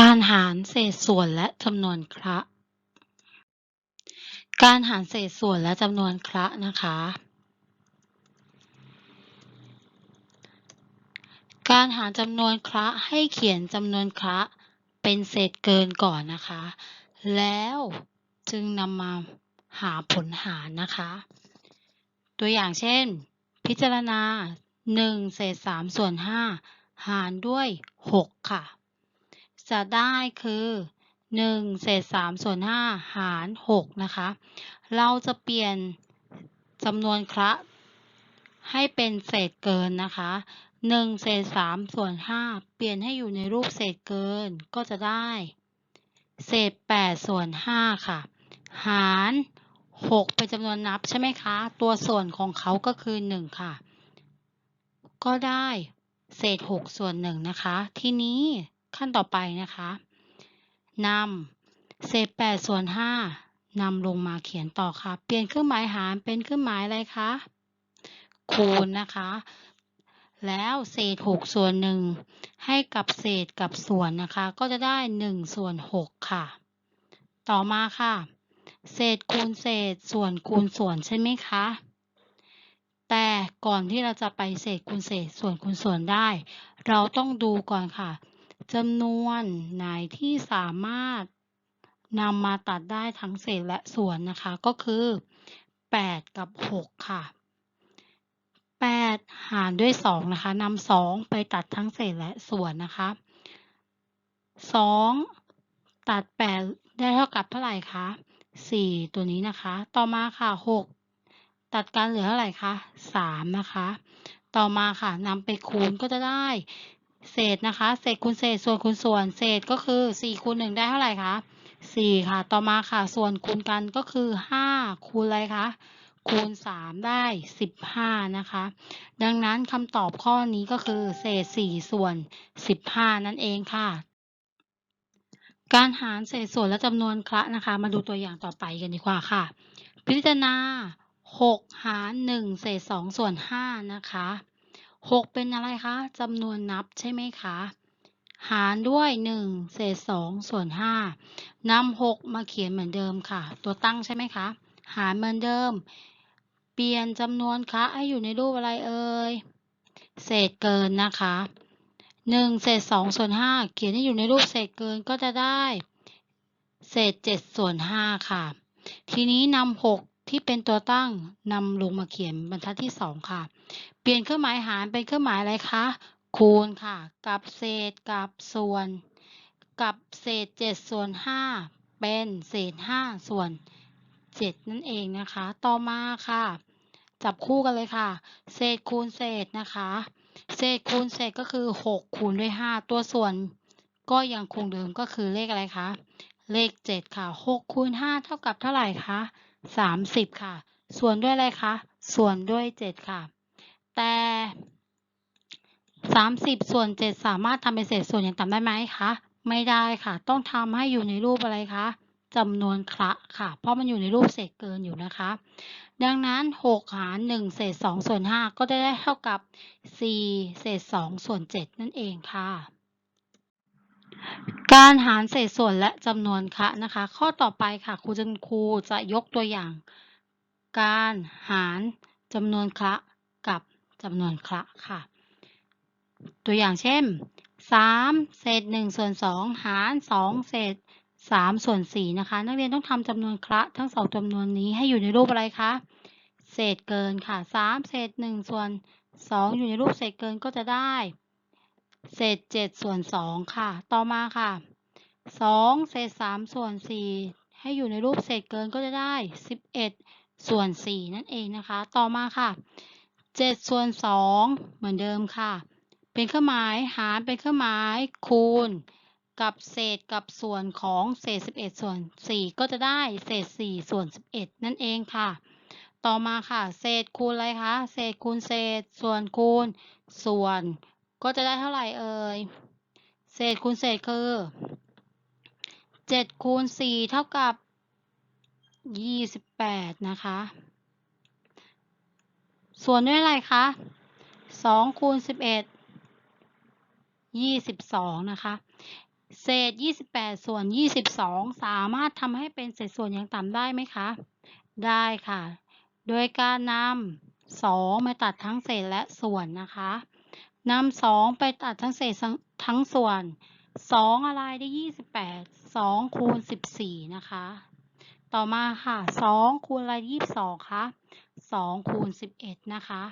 การหารเศษส่วนและจำนวนคละการหารเศษส่วนและจำนวนคละนะคะ การหารจำนวนคละให้เขียนจำนวนคละเป็นเศษเกินก่อนนะคะ แล้วจึงนำมาหาผลหารนะคะ ตัวอย่างเช่น พิจารณา 1 เศษ3ส่วน5หารด้วย 6 ค่ะ จะได้คือ1เศษ3ส่วน5หาร6นะคะ เราจะเปลี่ยนจำนวนคละให้เป็นเศษเกินนะคะ1เศษ3ส่วน5เปลี่ยนให้อยู่ในรูปเศษเกินก็จะได้ เศษ8ส่วน5ค่ะ หาร 6 เป็นจำนวนนับใช่ไหมคะ ตัวส่วนของเขาก็คือ 1 ค่ะ ก็ได้เศษ 6 ส่วน 1 นะคะ ทีนี้ ขั้นต่อไปนะคะนำเศษ8ส่วน5นำลงมาเขียนต่อค่ะ เปลี่ยนเครื่องหมายหารเป็นเครื่องหมายอะไรคะ คูณนะคะ แล้วเศษ6ส่วน1ให้กับเศษกับส่วนนะคะ ก็จะได้1ส่วน6ค่ะ ต่อมาค่ะ เศษคูณเศษส่วนคูณส่วนใช่ไหมคะแต่ก่อนที่เราจะไปเศษคูณเศษส่วนคูณส่วนได้ เราต้องดูก่อนค่ะ จำนวนไหนที่สามารถนำมาตัดได้ทั้งเศษและส่วนนะคะ ก็คือ 8 กับ 6 ค่ะ 8 หารด้วย 2 นะคะนำ2 ไปตัดทั้งเศษและส่วนนะคะ 2 ตัด 8 ได้เท่ากับเท่าไหร่คะ4 ตัวนี้นะคะ ต่อมาค่ะ 6 ตัดกันเหลือเท่าไหร่คะ3นะคะ ต่อมาค่ะนำไปคูณก็จะได้ เศษนะคะเศษคูณเศษส่วนคูณส่วน เศษก็คือ4คูณ1ได้เท่าไหร่คะ4ค่ะ ต่อมาค่ะ ส่วนคูณกันก็คือ 5 คูณอะไรคะคูณ 3 ได้ 15 นะคะ ดังนั้นคำตอบข้อนี้ก็คือ เศษ 4 ส่วน 15 นั่นเองค่ะ การหารเศษส่วนและจำนวนคละนะคะ มาดูตัวอย่างต่อไปกันดีกว่าค่ะ พิจารณา 6 หาร 1 เศษ 2 ส่วน 5 นะคะ 6 เป็นอะไรคะจำนวนนับใช่ไหมคะ หารด้วย 1 เศษ 2 ส่วน 5นำ6มาเขียนเหมือนเดิมค่ะ ตัวตั้งใช่ไหมคะ หารเหมือนเดิม เปลี่ยนจำนวนคะให้อยู่ในรูปอะไรเอ่ย เศษเกินนะคะ 1 เศษ 2 ส่วน 5 เขียนให้อยู่ในรูปเศษเกินก็จะได้ เศษ 7 ส่วน 5 ค่ะ ทีนี้นำ6 ที่เป็นตัวตั้งนำลงมาเขียนบรรทัดที่2ค่ะ เปลี่ยนเครื่องหมายหารเป็นเครื่องหมายอะไรคะคูณค่ะ กับเศษกับส่วน กับเศษ7ส่วน5เป็นเศษ5ส่วน7นั่นเองนะคะ ต่อมาค่ะ จับคู่กันเลยค่ะ เศษคูณเศษนะคะ เศษคูณเศษก็คือ6คูณด้วย5ตัวส่วน ก็ยังคงเดิมก็คือเลขอะไรคะเลข7ค่ะ6คูณ5เท่ากับเท่าไหร่คะ 30ค่ะ ส่วนด้วยอะไรคะ ส่วนด้วย7ค่ะ แต่30ส่วน7สามารถทำเป็นเศษส่วนอย่างต่ำได้ไหมคะ ไม่ได้ค่ะ ต้องทำให้อยู่ในรูปอะไรคะจำนวนคละค่ะ เพราะมันอยู่ในรูปเศษเกินอยู่นะคะ ดังนั้น 6 หาร 1 เศษ 2 ส่วน 5 ก็จะได้เท่ากับ 4 เศษ 2 ส่วน 7 นั่นเองค่ะ การหารเศษส่วนและจำนวนคะนะคะ ข้อต่อไปค่ะครูจะครูจะยกตัวอย่าง การหารจำนวนคะกับจำนวนคะค่ะ ตัวอย่างเช่น3เศษ1ส่วน2หาร2เศษ3ส่วน4นะคะ นักเรียนต้องทำจำนวนคละทั้งสองจำนวนนี้ให้อยู่ในรูปอะไรคะเศษเกินค่ะ3เศษ1ส่วน2อยู่ในรูปเศษเกินก็จะได้ เศษ7ส่วน2ค่ะ ต่อมาค่ะ2เศษ3ส่วน4ให้อยู่ในรูปเศษเกินก็จะได้11ส่วน4นั่นเองนะคะ ต่อมาค่ะ7ส่วน2เหมือนเดิมค่ะ เป็นเครื่องหมายหารเป็นเครื่องหมายคูณ กับเศษกับส่วนของเศษ11ส่วน4ก็จะได้เศษ4ส่วน11นั่นเองค่ะ ต่อมาค่ะ เศษคูณอะไรคะเศษคูณเศษ ส่วนคูณ ส่วน ก็จะได้เท่าไหร่เอ่ย เศษคูณเศษคือ7คูณ4เท่ากับ28นะคะ ส่วนด้วยอะไรคะ2คูณ11 22นะคะ เศษ28ส่วน22สามารถทำให้เป็นเศษส่วนอย่างต่ำได้ไหมคะ ได้ค่ะ โดยการนำ2มาตัดทั้งเศษและส่วนนะคะ นำ2ไปตัดทั้งเศษทั้งส่วน2องอะไรได้28 2คูณ14นะคะ ต่อมาค่ะ2คูณอะไร22คะ2คูณ11นะคะ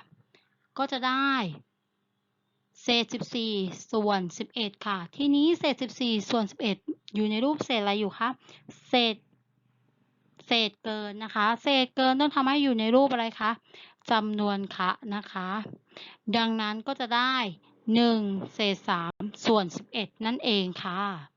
ก็จะได้เศษ14ส่วน11ค่ะ ทีนี้เศษ14ส่วน11อยู่ในรูปเศษอะไรอยู่คะเศษเศษเกินนะคะ เศษเกินต้องทำให้อยู่ในรูปอะไรคะ จำนวนคะนะคะ ดังนั้นก็จะได้ 1 เศษ 3 ส่วน 11 นั่นเองค่ะ